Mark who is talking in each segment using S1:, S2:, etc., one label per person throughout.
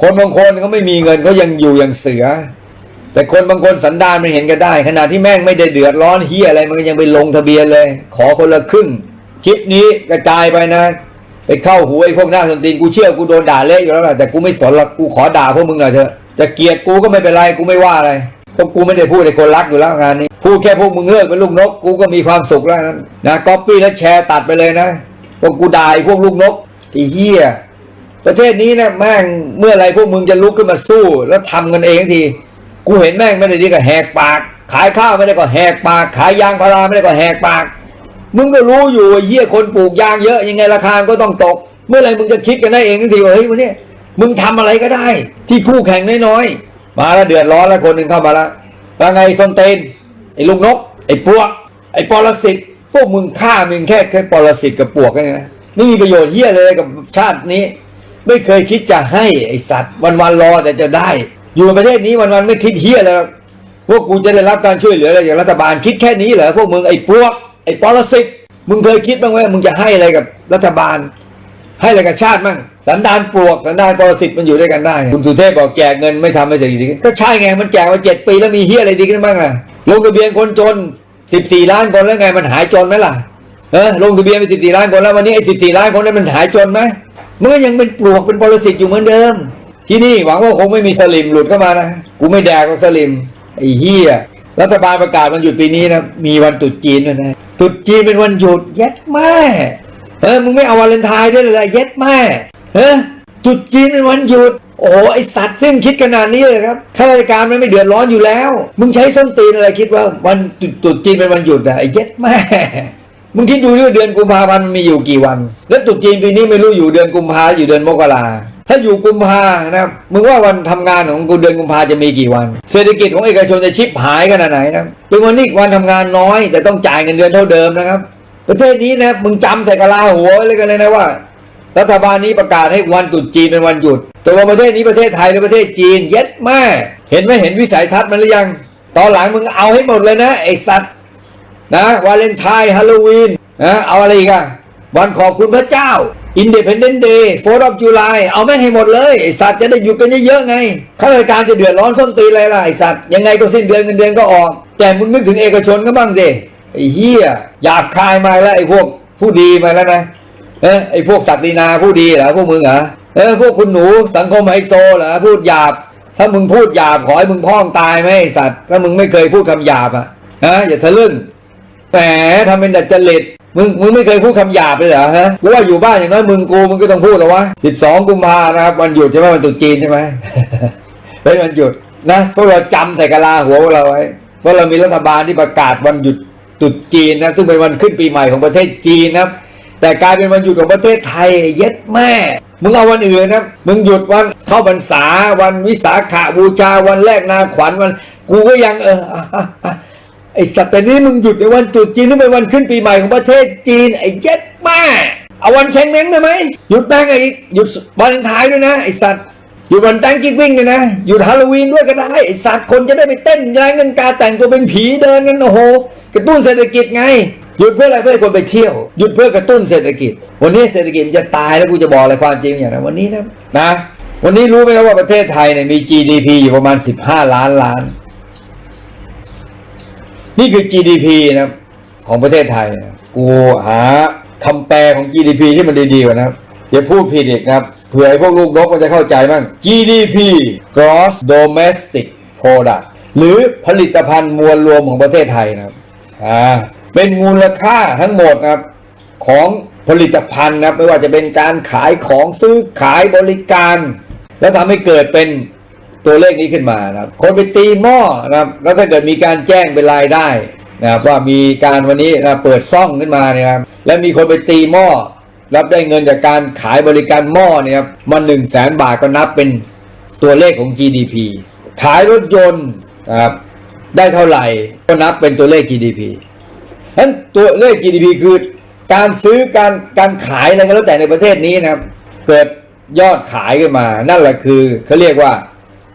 S1: คนบางคนเขาไม่มีเงินเขายังอยู่อย่างเสือ แต่คนบางคนสันดานมันเห็นกันได้ ขณะที่แม่งไม่ได้เดือดร้อนเฮียอะไรมันก็ยังไปลงทะเบียนเลย ขอคนละครึ่งคลิปนี้กระจายไปนะไปเข้าหูไอ้พวกหน้าสนตีนกูเชื่อกูโดนด่าเละอยู่แล้วแหละแต่กูไม่สนหรอกกูขอด่าพวกมึงหน่อยเถอะจะเกลียดกูก็ไม่เป็นไรกูไม่ว่าอะไรเพราะกูไม่ได้พูดในคนรักอยู่แล้วงานนี้พูดแค่พวกมึงเลิกเป็นลูกนก กูก็มีความสุขแล้วนะนะก๊อปปี้แล้วแชร์ตัดไปเลยนะพวกกูด่าไอ้พวกลูกนกไอ้เหี้ย ประเทศนี้นะแม่งเมื่อไรพวกมึงจะลุกขึ้นมาสู้ แล้วทำกันเองที กูเห็นแม่งไม่ได้ดีก็แหกปาก ขายข้าวไม่ได้ก็แหกปาก ขายยางพาราไม่ได้ก็แหกปาก มึงก็รู้อยู่เหี้ยคนปลูกยางเยอะยังไงราคาก็ต้องตก เมื่อไรมึงจะคิดกันได้เองทีว่าเฮ้ยวันนี้มึงทำอะไรก็ได้ ที่คู่แข่งน้อยๆมาแล้วเดือดร้อนแล้วคนหนึ่งเข้ามาแล้วว่าไงสนเตนไอ้ลูกนก ไอ้ปวก ไอ้ปรสิตพวกมึงฆ่ามึงแค่แค่ปรสิตกับปวกกันนะไม่มีประโยชน์เหี้ยเลยกับชาตินี้ ไม่เคยคิดจะให้ไอสัตว์ วันๆรอแต่จะได้ อยู่ในประเทศนี้วันๆไม่คิดเฮียแล้วพวกกูจะได้รับการช่วยเหลืออะไรจากรัฐบาลคิดแค่นี้เหรอพวกมึงไอ้พวกไอ้ปรสิตมึงเคยคิดบ้างไหมมึงจะให้อะไรกับรัฐบาล ให้อะไรกับชาติมั่งสันดานปลวกสันดานปรสิตมันอยู่ด้วยกันได้คุณสุเทพบอกแจกเงินไม่ทำให้เศรษฐกิจดีขึ้นก็ใช่ไงมันแจกมาเจ็ดปีแล้วมีเฮียอะไรดีขึ้นบ้างล่ะลงทะเบียนคนจนสิบสี่ล้านคนแล้วไงมันหายจนไหมล่ะเออลงทะเบียนไปสิบสี่ล้านคนแล้ววันนี้ไอ้สิบสี่ล้านคนนั้นมันหายจนไหม มันก็ยังเป็นปลวกเป็นปรสิตอยู่เหมือนเดิม ที่นี่หวังว่าคงไม่มีสลิมหลุดเข้ามานะกูไม่แดกหรอกสลิมไอ้เฮียรัฐบาลประกาศวันหยุดปีนี้นะมีวันตรุษจีนด้วยนะตรุษจีนเป็นวันหยุดเย็ดแม่เออมึงไม่เอาวาเลนไทน์ด้วยเลยเย็ดแม่เออตรุษจีนเป็นวันหยุดโอ้ไอสัตว์ซึ่งคิดขนาดนี้เลยครับข้าราชการมันไม่เดือดร้อนอยู่แล้ว มึงใช้ส้นตีนอะไรคิดว่าวันตรุษตรุษจีนเป็นวันหยุดอะไอเย็ดแม่ มึงคิดดูดิว่าเดือนกุมภาพันธ์มันมีอยู่กี่วัน แล้วตรุษจีนปีนี้ไม่รู้อยู่เดือนกุมภาอยู่เดือนมกราถ้าอยู่กุมภานะมึงว่าวันทำงานของกูเดือนกุมภาจะมีกี่วัน เศรษฐกิจของเอกชนจะชิบหายขนาดไหนนะเป็นวันนี้วันทำงานน้อย แต่ต้องจ่ายเงินเดือนเท่าเดิมนะครับ ประเทศนี้นะมึงจำใส่กะลาหัวเลยกันเลยนะว่า รัฐบาลนี้ประกาศให้วันตรุษจีนเป็นวันหยุดแต่ว่าประเทศนี้ประเทศไทยหรือประเทศจีนเย็ดแม่เห็นไหมเห็นวิสัยทัศน์มันหรือยัง ตอนหลังมึงเอาให้หมดเลยนะไอสัตว์ นะวาเลนไทน์ฮาโลวีนนะเอาอะไรอีกอะวันขอบคุณพระเจ้า Independent Day 4 of July เอาแม่งให้หมดเลยไอสัตว์จะได้หยุดกันเยอะๆไงข้าราชการจะเดือดร้อนส้นตีนอะไรล่ะไอสัตว์ยังไงก็สิ้นเดือนเงินเดือนก็ออก แต่มึงนึกถึงเอกชนก็บ้างสิไอเฮียหยาบคายมาแล้วไอพวกผู้ดีมาแล้วนะเออไอพวกศักดินาผู้ดีเหรอพวกมึงเหรอเออพวกคุณหนูสังคมไฮโซเหรอพูดหยาบ ถ้ามึงพูดหยาบขอให้มึงพ้องตายไหมไอสัตว์ถ้ามึงไม่เคยพูดคำหยาบอะนะอย่าทะลึ่ง แหมทำเป็นดัดจริตมึงมึงไม่เคยพูดคำหยาบเลยเหรอฮะกูว่าอยู่บ้านอย่างน้อยมึงกูมึงก็ต้องพูดแล้ววะสิบสองกุมภานะครับวันหยุดใช่ไหมวันตรุษจีนใช่ไหมเป็นวันหยุดนะพวกเราจำใส่กะลาหัวพวกเราไว้ว่าเรามีรัฐบาลที่ประกาศวันหยุดตรุษจีนนะซึ่งเป็นวันขึ้นปีใหม่ของประเทศจีนนะครับแต่กลายเป็นวันหยุดของประเทศไทยเย็ดแม่มึงเอาวันอื่นนะมึงหยุดวันเข้าพรรษาวันวิสาขบูชาวันแรกนาขวัญวัน กูก็ยังเอออะอะอะ ไอสัตว์แต่นี้มึงหยุดในวันตรุษจีนที่เป็นวันขึ้นปีใหม่ของประเทศจีนไอ้เย็ดแม่เอาวันเชงเม้งได้ไหมหยุดแมงไอหยุดวันท้ายด้วยนะไอสัตว์หยุดวันแตงกิ๊กวิ่งด้วยนะหยุดฮาโลวีนด้วยก็ได้ไอสัตว์คนจะได้ไปเต้นแรงเงินกาแต่งตัวเป็นผีเดินกันโอ้โหกระตุ้นเศรษฐกิจไงหยุดเพื่ออะไรเพื่อคนไปเที่ยวหยุดเพื่อกระตุ้นเศรษฐกิจ วันนี้เศรษฐกิจมันจะตายแล้วกูจะบอกอะไรความจริงอย่างนั้นวันนี้นะนะ วันนี้รู้ไหมครับว่าประเทศไทยเนี่ยมี GDP อยู่ประมาณ 15 ล้านล้าน นี่คือ GDP นะครับของประเทศไทยนะกูหาคำแปลของ GDP ที่มันดีๆกว่านะอย่าพูดผิดอีกนะครับเผื่อไอ้พวกลูกนกมันจะเข้าใจมั่ง GDP Gross Domestic Product หรือผลิตภัณฑ์มวลรวมของประเทศไทยนะครับอ่าเป็นมูลค่าทั้งหมดนะครับของผลิตภัณฑ์นะครับไม่ว่าจะเป็นการขายของซื้อขายบริการ แล้วทำให้เกิดเป็น ตัวเลขนี้ขึ้นมานะครับ คนไปตีหม้อนะครับแล้วถ้าเกิดมีการแจ้งเป็นรายได้นะครับว่ามีการวันนี้นะเปิดซ่องขึ้นมาเนี่ยนะครับแล้วมีคนไปตีหม้อรับได้เงินจากการขายบริการหม้อเนี่ยครับมาหนึ่งแสนบาทก็นับเป็นตัวเลขของ GDP ขายรถยนต์นะครับได้เท่าไหร่ก็นับเป็นตัวเลข GDP ฉะนั้นตัวเลข GDP คือการซื้อการการขายอะไรก็แล้วแต่ในประเทศนี้นะครับ เกิดยอดขายขึ้นมา นั่นแหละคือเขาเรียกว่า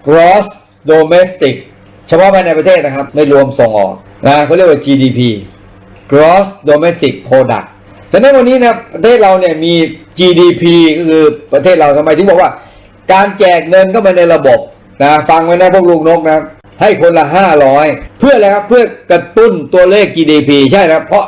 S1: gross domestic เฉพาะภายในประเทศนะครับ ไม่รวมส่งออกนะเขาเรียกว่า GDP gross domestic product ฉะนั้นวันนี้นะประเทศเราเนี่ยมี GDP ก็คือประเทศเราทำไมถึงบอกว่า การแจกเงินเข้ามาในระบบนะฟังไว้นะพวกลูกนกนะให้คนละห้าร้อยเพื่ออะไรครับเพื่อกระตุ้นตัวเลข GDP ใช่ครับเพราะ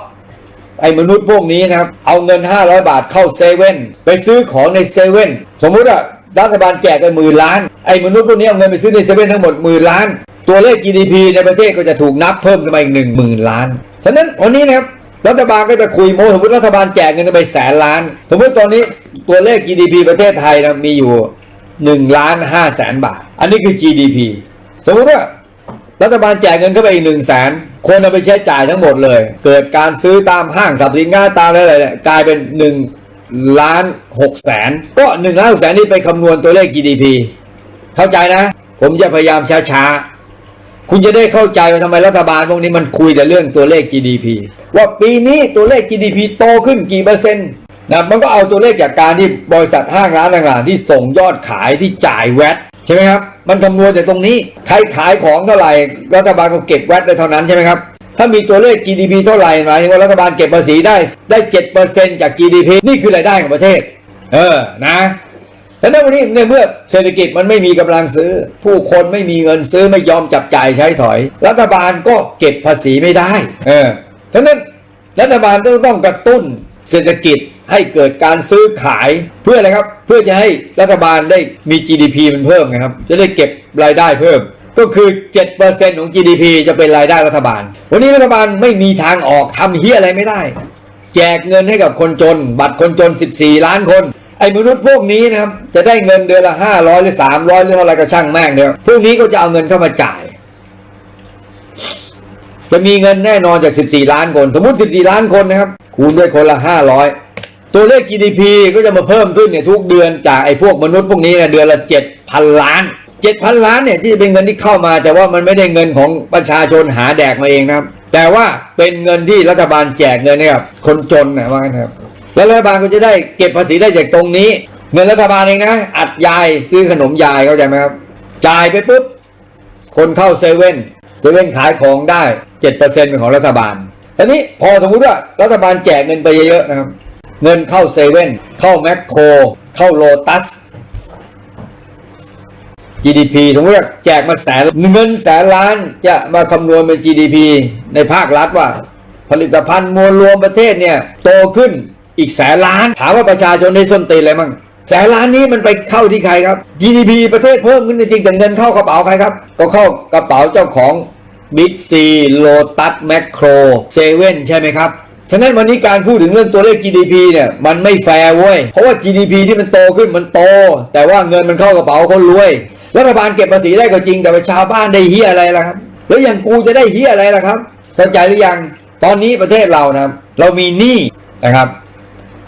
S1: ไอ้มนุษย์พวกนี้นะครับ เอาเงิน 500 บาทเข้าเซเว่นไปซื้อของในเซเว่นสมมุติว่า รัฐบาลแจกไปหมื่นล้าน ไอ้มนุษย์พวกนี้เอาเงินไปซื้อในเซเว่นทั้งหมดหมื่นล้าน ตัวเลข GDP ในประเทศก็จะถูกนับเพิ่มขึ้นมาอีกหนึ่งหมื่นล้าน ฉะนั้นวันนี้นะครับรัฐบาลก็จะคุยโมสมมติรัฐบาลแจกเงินไปแสนล้าน สมมติตอนนี้ตัวเลข GDP ประเทศไทยนะมีอยู่1ล้าน5แสนบาท อันนี้คือ GDP สมมติว่ารัฐบาลแจกเงินเข้าไปอีกหนึ่งแสนคนเอาไปใช้จ่ายทั้งหมดเลย เกิดการซื้อตามห้างสรรพสินค้าตามอะไรเนี่ยกลายเป็นหนึ่ง ล้านหกแสนก็หนึ่งล้านหกแสนนี่ไปคำนวณตัวเลข GDP เข้าใจนะ ผมจะพยายามช้าๆ คุณจะได้เข้าใจว่าทำไมรัฐบาลพวกนี้มันคุยแต่เรื่องตัวเลข GDP ว่าปีนี้ตัวเลข GDP โตขึ้นกี่เปอร์เซ็นต์นะมันก็เอาตัวเลขจากการที่บริษัทห้างร้านต่างๆที่ส่งยอดขายที่จ่ายแวตใช่ไหมครับ มันคำนวณจากตรงนี้ ใครขายของเท่าไหร่รัฐบาลก็เก็บแวตได้เท่านั้นใช่ไหมครับ ถ้ามีตัวเลข GDP เท่าไหร่หมายถึงว่ารัฐบาลเก็บภาษีได้ได้7%จาก GDP นี่คือรายได้ของประเทศ เออนะแต่ในวันนี้ในเมื่อเศรษฐกิจมันไม่มีกำลังซื้อ ผู้คนไม่มีเงินซื้อไม่ยอมจับจ่ายใช้ถอย รัฐบาลก็เก็บภาษีไม่ได้ เออฉะนั้นรัฐบาลต้องต้องกระตุ้นเศรษฐกิจให้เกิดการซื้อขายเพื่ออะไรครับ เพื่อจะให้รัฐบาลได้มี GDP มันเพิ่มนะครับ จะได้เก็บรายได้เพิ่ม ก็คือ7%ของ GDP จะเป็นรายได้รัฐบาล วันนี้รัฐบาลไม่มีทางออกทำเฮียอะไรไม่ได้ แจกเงินให้กับคนจน บัตรคนจน 14 ล้านคน ไอ้มนุษย์พวกนี้นะครับ จะได้เงินเดือนละ 500 หรือ 300 หรืออะไรก็ช่างแม่งเนี่ยพวกนี้ก็จะเอาเงินเข้ามาจ่าย จะมีเงินแน่นอนจาก 14 ล้านคน สมมติ 14 ล้านคนนะครับ คูณด้วยคนละ 500 ตัวเลข GDP ก็จะมาเพิ่มขึ้นเนี่ยทุกเดือนจากไอ้พวกมนุษย์พวกนี้เนี่ยเดือนละ7,000 ล้าน 7,000ล้านเนี่ยที่เป็นเงินที่เข้ามา แต่ว่ามันไม่ได้เงินของประชาชนหาแดกมาเองนะครับ แต่ว่าเป็นเงินที่รัฐบาลแจกเงินให้กับคนจนนะว่างั้นครับแล้วรัฐบาลก็จะได้เก็บภาษีได้จากตรงนี้ เงินรัฐบาลเองนะ อัดยายซื้อขนมยายเข้าใจไหมครับจ่ายไปปุ๊บคนเข้าเซเว่นเซเว่นขายของได้เจ็ดเปอร์เซ็นต์เป็นของรัฐบาลทีนี้พอสมมุติว่ารัฐบาลแจกเงินไปเยอะๆนะครับ เงินเข้าเซเว่นเข้าแมคโคร เข้าโลตัส GDP สมมติว่าแจกมาแสนเงินแสนล้านจะมาคำนวณเป็น GDP ในภาครัฐว่า ผลิตภัณฑ์มวลรวมประเทศเนี่ยโตขึ้นอีกแสนล้าน ถามว่าประชาชนได้ส้นตีนอะไรมั่งแสนล้านนี้มันไปเข้าที่ใครครับ GDP ประเทศเพิ่มขึ้นจริงแต่เงินเข้ากระเป๋าใครครับ ก็เข้ากระเป๋าเจ้าของบิ๊กซีโลตัสแมคโครเซเว่นใช่ไหมครับ ฉะนั้นวันนี้การพูดถึงเรื่องตัวเลข GDP เนี่ยมันไม่แฟร์เว้ย เพราะว่า GDP ที่มันโตขึ้นมันโต แต่ว่าเงินมันเข้ากระเป๋าคนรวย รัฐบาลเก็บภาษีได้ก็จริง แต่ว่าชาบ้านได้เฮียอะไรล่ะครับ แล้วอย่างกูจะได้เฮียอะไรล่ะครับเข้าใจหรือยังตอนนี้ประเทศเรานะครับเรามีหนี้นะครับ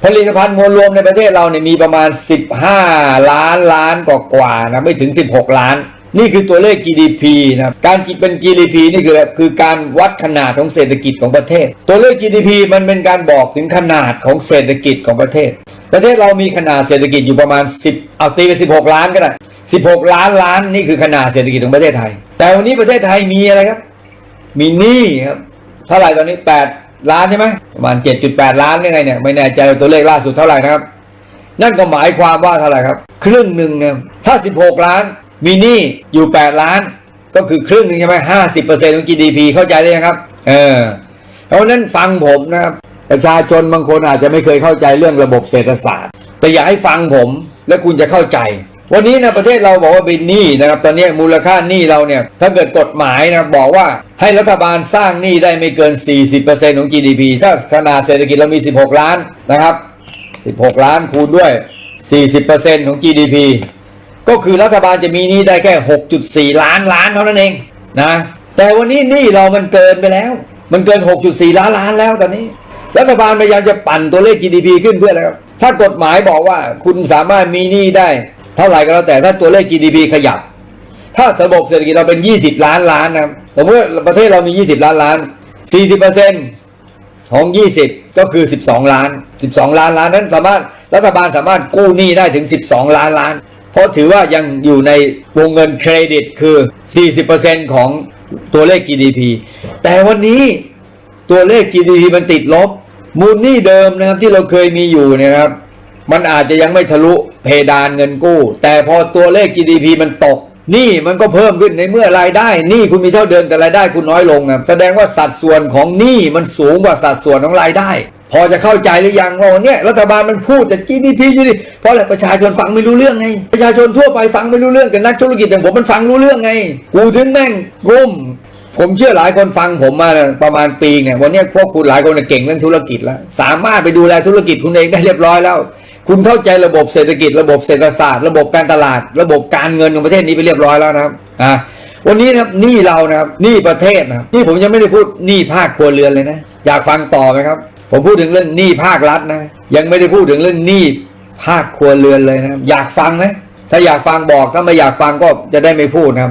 S1: ผลิตภัณฑ์มวลรวมในประเทศเราเนี่ยมีประมาณ 15 ล้านล้านกว่ากว่านะไม่ถึง 16 ล้าน นี่คือตัวเลข GDP นะครับการคิดเป็น GDP นี่คือคือการวัดขนาดของเศรษฐกิจของประเทศ ตัวเลข GDP มันเป็นการบอกถึงขนาดของเศรษฐกิจของประเทศ ประเทศเรามีขนาดเศรษฐกิจอยู่ประมาณ 10 เอาตีไป16 ล้านก็ได้ 16 ล้านล้านนี่คือขนาดเศรษฐกิจของประเทศไทย แต่วันนี้ประเทศไทยมีอะไรครับ มีหนี้ครับเท่าไหร่ตอนนี้ 8 ล้านใช่ไหมประมาณ 7.8 ล้านยังไงเนี่ยไม่แน่ใจตัวเลขล่าสุดเท่าไหร่นะครับ นั่นก็หมายความว่าเท่าไหร่ครับ ครึ่งหนึ่งเนี่ยถ้า 16 ล้านมีหนี้อยู่ 8 ล้าน ก็คือครึ่งหนึ่งใช่ไหมห้าสิบเปอร์เซ็นต์ของ GDP เข้าใจเลยนะครับ เออเพราะฉะนั้นฟังผมนะครับประชาชนบางคนอาจจะไม่เคยเข้าใจเรื่องระบบเศรษฐศาสตร์ แต่อยากให้ฟังผมและคุณจะเข้าใจ วันนี้นะประเทศเราบอกว่าเป็นหนี้นะครับตอนนี้มูลค่าหนี้เราเนี่ยถ้าเกิดกฎหมายนะบอกว่าให้รัฐบาลสร้างหนี้ได้ไม่เกิน 40%ของ GDP ถ้าขนาดเศรษฐกิจเรามี 16 ล้านนะครับ 16 ล้านคูณด้วย 40%ของ GDP ก็คือรัฐบาลจะมีหนี้ได้แค่ 6.4 ล้านล้านเท่านั้นเองนะแต่วันนี้หนี้เรามันเกินไปแล้ว มันเกิน 6.4 ล้านล้านแล้วตอนนี้ รัฐบาลพยายามจะปั่นตัวเลข GDP ขึ้นเพื่ออะไรครับถ้ากฎหมายบอกว่าคุณสามารถมีหนี้ได้ เท่าไหร่ก็แล้วแต่ถ้าตัวเลข GDP ขยับ ถ้าระบบเศรษฐกิจเราเป็น 20 ล้านล้านนะครับสมมติประเทศเรามี 20 ล้านล้าน 40%ของ 20 ก็คือ 12 ล้าน 12 ล้านล้านนั้นสามารถรัฐบาลสามารถกู้หนี้ได้ถึง 12 ล้านล้าน เพราะถือว่ายังอยู่ในวงเงินเครดิตคือ 40%ของตัวเลข GDP แต่วันนี้ตัวเลข GDP มันติดลบ มูลหนี้เดิมนะครับที่เราเคยมีอยู่นะครับ มันอาจจะยังไม่ทะลุเพดานเงินกู้ แต่พอตัวเลข GDP มันตกหนี่มันก็เพิ่มขึ้นในเมื่อรายได้หนี่คุณมีเท่าเดิมแต่รายได้คุณน้อยลงนะแสดงว่าสัดส่วนของหนี้มันสูงกว่าสัดส่วนของรายได้ พอจะเข้าใจหรือยังว่าเนี่ยรัฐบาลมันพูดแต่ GDP GDP เพราะอะไรประชาชนฟังไม่รู้เรื่องไง ประชาชนทั่วไปฟังไม่รู้เรื่องแต่นักธุรกิจอย่างผมมันฟังรู้เรื่องไง กูถึงแม่งรุ่มผมเชื่อหลายคนฟังผมมาประมาณปีเนี่ยวันนี้พวกคุณหลายคนเก่งเรื่องธุรกิจแล้ว สามารถไปดูแลธุรกิจคุณเองได้เรียบร้อยแล้ว คุณเข้าใจระบบเศรษฐกิจ ระบบเศรษฐศาสตร์ ระบบการตลาด ระบบการเงินของประเทศนี้ไปเรียบร้อยแล้วนะครับอ่าวันนี้นะครับหนี้เรานะครับหนี้ประเทศนะนี่ผมยังไม่ได้พูดหนี้ภาคครัวเรือนเลยนะอยากฟังต่อไหมครับผมพูดถึงเรื่องหนี้ภาครัฐนะ ยังไม่ได้พูดถึงเรื่องหนี้ภาคครัวเรือนเลยนะอยากฟังไหมถ้าอยากฟังบอกถ้าไม่อยากฟังก็จะได้ไม่พูดนะครับ